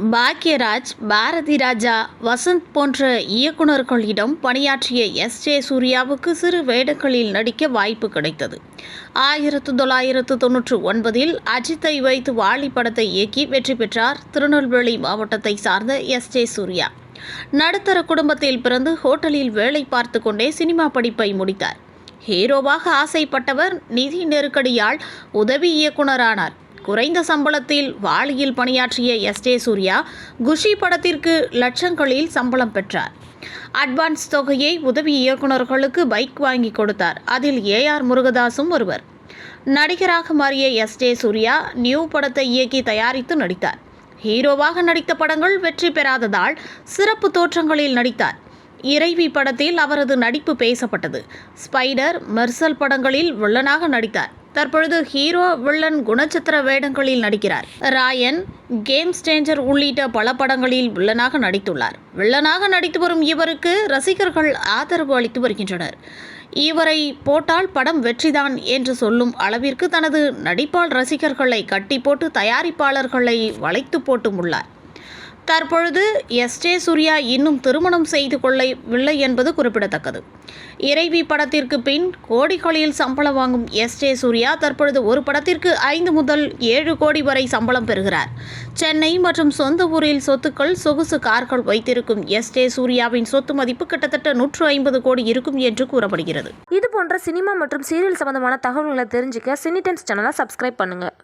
பாக்யராஜ் பாரதி ராஜா வசந்த் போன்ற இயக்குனர்களிடம் பணியாற்றிய S. J. சூர்யாவுக்கு சிறு வேடங்களில் நடிக்க வாய்ப்பு கிடைத்தது. ஆயிரத்து தொள்ளாயிரத்து தொன்னூற்று ஒன்பதில் அஜித்தை வைத்து வாலி படத்தை இயக்கி வெற்றி பெற்றார் திருநெல்வேலி மாவட்டத்தை சார்ந்த எஸ். ஜே. சூர்யா. நடுத்தர குடும்பத்தில் பிறந்து ஹோட்டலில் வேலை பார்த்து கொண்டே சினிமா படிப்பை முடித்தார். ஹீரோவாக ஆசைப்பட்டவர் நிதி நெருக்கடியால் உதவி இயக்குனரானார் குறைந்த சம்பளத்தில் வாளியில் பணியாற்றிய எஸ் ஜே சூர்யா குஷி படத்திற்கு லட்சங்களில் சம்பளம் பெற்றார். அட்வான்ஸ் தொகையை உதவி இயக்குனர்களுக்கு பைக் வாங்கி கொடுத்தார். அதில் ஏ ஆர் முருகதாசும் ஒருவர். நடிகராக மாறிய எஸ் ஜே சூர்யா நியூ படத்தை இயக்கி தயாரித்து நடித்தார். ஹீரோவாக நடித்த படங்கள் வெற்றி பெறாததால் சிறப்பு தோற்றங்களில் நடித்தார். இறைவி படத்தில் அவரது நடிப்பு பேசப்பட்டது. ஸ்பைடர் மெர்சல் படங்களில் வில்லனாக நடித்தார். தற்பொழுது ஹீரோ வில்லன் குணச்சித்திர வேடங்களில் நடிக்கிறார். ராயன் கேம் ஸ்டேஞ்சர் உள்ளிட்ட பல படங்களில் வில்லனாக நடித்துள்ளார். வில்லனாக நடித்து வரும் இவருக்கு ரசிகர்கள் ஆதரவு அளித்து வருகின்றனர். இவரை போட்டால் படம் வெற்றிதான் என்று சொல்லும் அளவிற்கு தனது நடிப்பால் ரசிகர்களை கட்டி போட்டு தயாரிப்பாளர்களை வளைத்து போட்டும் உள்ளார். தற்பொழுது எஸ் ஜே சூர்யா இன்னும் திருமணம் செய்து கொள்ளவில்லை என்பது குறிப்பிடத்தக்கது. இறைவி படத்திற்கு பின் கோடிகளில் சம்பளம் வாங்கும் எஸ் ஜே சூர்யா தற்பொழுது ஒரு படத்திற்கு ஐந்து முதல் ஏழு கோடி வரை சம்பளம் பெறுகிறார். சென்னை மற்றும் சொந்த ஊரில் சொத்துக்கள் சொகுசு கார்கள் வைத்திருக்கும் எஸ் ஜே சூர்யாவின் சொத்து மதிப்பு கிட்டத்தட்ட நூற்று ஐம்பது கோடி இருக்கும் என்று கூறப்படுகிறது. இது போன்ற சினிமா மற்றும் சீரியல் சம்பந்தமான தகவல்களை தெரிஞ்சுக்க சினிடென்ஸ் சேனலை சப்ஸ்கிரைப் பண்ணுங்கள்